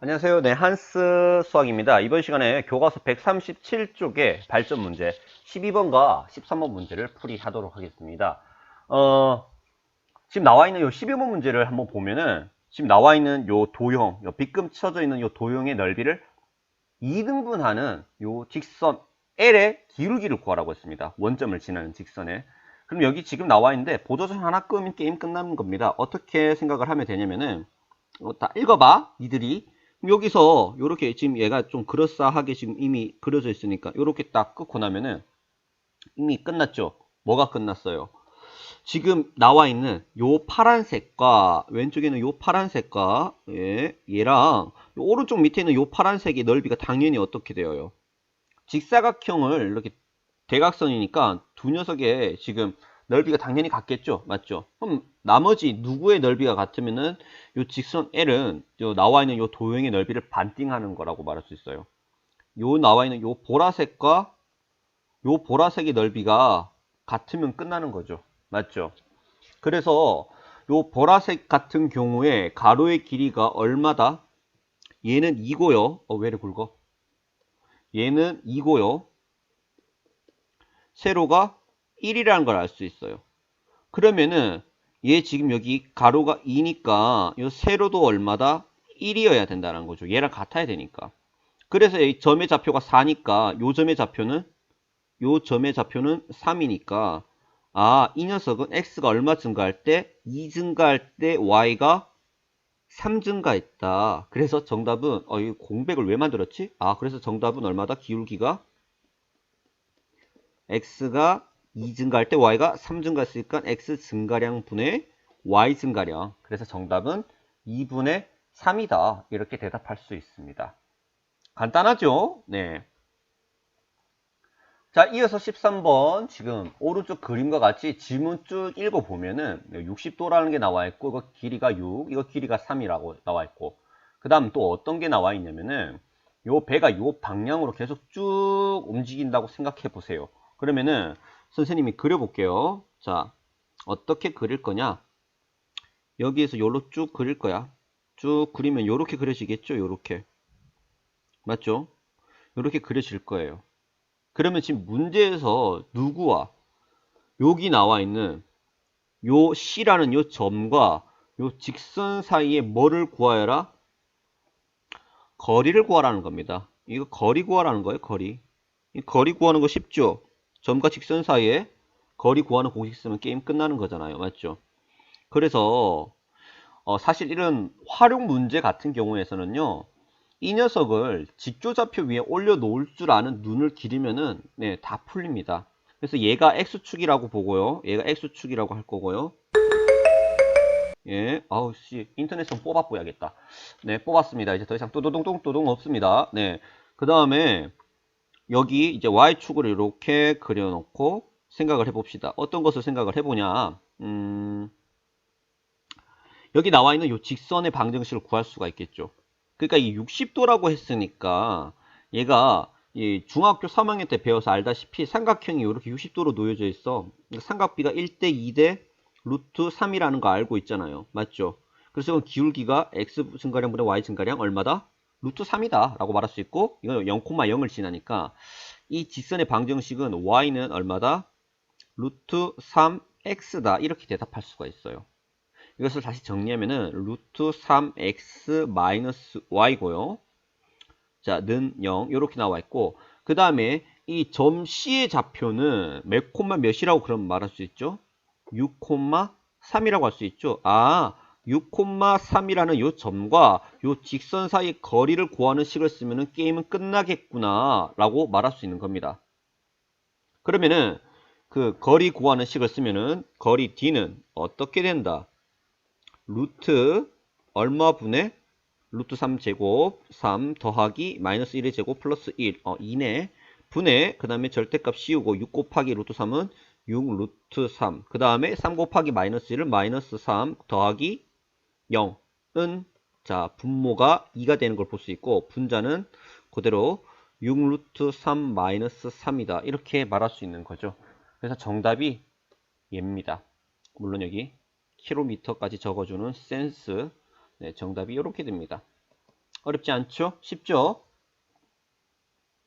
안녕하세요. 네, 한스 수학입니다. 이번 시간에 교과서 137쪽의 발전 문제 12번과 13번 문제를 풀이하도록 하겠습니다. 어, 지금 나와 있는 요 12번 문제를 한번 보면은 지금 나와 있는 요 도형, 요 빗금 쳐져 있는 요 도형의 넓이를 2등분하는 요 직선 L의 기울기를 구하라고 했습니다. 원점을 지나는 직선에. 그럼 여기 지금 나와 있는데 보조선 하나 끄면 게임 끝나는 겁니다. 어떻게 생각을 하면 되냐면은 이거 다 읽어봐, 니들이. 여기서 이렇게 지금 얘가 좀 그럴싸하게 지금 이미 그려져 있으니까 이렇게 딱 끊고 나면은 이미 끝났죠. 뭐가 끝났어요? 지금 나와 있는 요 파란색과 왼쪽에는 요 파란색과 예, 얘랑 요 오른쪽 밑에 있는 요 파란색의 넓이가 당연히 어떻게 되어요? 직사각형을 이렇게 대각선이니까 두 녀석의 지금 넓이가 당연히 같겠죠. 맞죠? 그럼 나머지 누구의 넓이가 같으면은 요 직선 L은 요 나와 있는 요 도형의 넓이를 반띵하는 거라고 말할 수 있어요. 요 나와 있는 요 보라색과 요 보라색의 넓이가 같으면 끝나는 거죠. 맞죠? 그래서 요 보라색 같은 경우에 가로의 길이가 얼마다? 얘는 2고요. 어, 왜를 굵어? 얘는 2고요. 세로가 1이라는 걸 알 수 있어요. 그러면은 얘 지금 여기 가로가 2니까 이 세로도 얼마다? 1이어야 된다는 거죠. 얘랑 같아야 되니까. 그래서 이 점의 좌표가 4니까 요 점의 좌표는 요 점의 좌표는 3이니까 아, 이 녀석은 x가 얼마 증가할 때? 2 증가할 때 y가 3 증가했다. 그래서 정답은 어, 이 공백을 왜 만들었지? 아, 그래서 정답은 얼마다? 기울기가 x가 2 증가할 때 y가 3 증가했으니까 x 증가량 분의 y 증가량. 그래서 정답은 2분의 3이다. 이렇게 대답할 수 있습니다. 간단하죠? 네. 자, 이어서 13번 지금 오른쪽 그림과 같이 지문 쭉 읽어보면은 60도라는 게 나와 있고 이거 길이가 6, 이거 길이가 3이라고 나와 있고 그 다음 또 어떤 게 나와 있냐면은 요 배가 요 방향으로 계속 쭉 움직인다고 생각해 보세요. 그러면은 선생님이 그려볼게요. 자, 어떻게 그릴 거냐? 여기에서 요로 쭉 그릴 거야. 쭉 그리면 요렇게 그려지겠죠? 요렇게. 맞죠? 요렇게 그려질 거예요. 그러면 지금 문제에서 누구와 여기 나와 있는 요 C라는 요 점과 요 직선 사이에 뭐를 구하여라? 거리를 구하라는 겁니다. 이거 거리 구하라는 거예요, 거리. 이 거리 구하는 거 쉽죠? 점과 직선 사이에 거리 구하는 공식 쓰면 게임 끝나는 거잖아요. 맞죠? 그래서 어, 사실 이런 활용 문제 같은 경우에서는요. 이 녀석을 직조좌표 위에 올려놓을 줄 아는 눈을 기르면은 네, 다 풀립니다. 그래서 얘가 X축이라고 보고요. 얘가 X축이라고 할 거고요. 예, 아우 씨, 인터넷은 뽑아 보야겠다. 네, 뽑았습니다. 이제 더 이상 또도동동 또동 없습니다. 네, 그 다음에 여기 이제 Y축을 이렇게 그려놓고 생각을 해봅시다. 어떤 것을 생각을 해보냐. 음, 여기 나와 있는 이 직선의 방정식을 구할 수가 있겠죠. 그러니까 이 60도라고 했으니까 얘가 이 중학교 3학년 때 배워서 알다시피 삼각형이 이렇게 60도로 놓여져 있어. 삼각비가 1대 2대 루트 3이라는 거 알고 있잖아요. 맞죠? 그래서 이건 기울기가 x 증가량분의 y 증가량 얼마다? 루트 3이다 라고 말할 수 있고 이건 0,0을 지나니까 이 직선의 방정식은 y는 얼마다? 루트 3x다 이렇게 대답할 수가 있어요. 이것을 다시 정리하면은 루트 3x 마이너스 y고요. 자, 는 0 이렇게 나와 있고 그 다음에 이 점 C의 좌표는 몇 콤마 몇이라고 그럼 말할 수 있죠? 6 콤마 3이라고 할 수 있죠. 아, 6 콤마 3이라는 요 점과 요 직선 사이 거리를 구하는 식을 쓰면은 게임은 끝나겠구나 라고 말할 수 있는 겁니다. 그러면은 그 거리 구하는 식을 쓰면은 거리 D는 어떻게 된다? 루트 얼마 분의 루트 3제곱 3 더하기 마이너스 1의 제곱 플러스 1 어, 2네 분의 그 다음에 절대값 씌우고 6 곱하기 루트 3은 6 루트 3그 다음에 3 곱하기 마이너스 1은 마이너스 3 더하기 0은 자 분모가 2가 되는 걸 볼 수 있고 분자는 그대로 6 루트 3 마이너스 3이다 이렇게 말할 수 있는 거죠 그래서 정답이 얘입니다 물론 여기 킬로미터까지 적어주는 센스 네, 정답이 이렇게 됩니다. 어렵지 않죠? 쉽죠?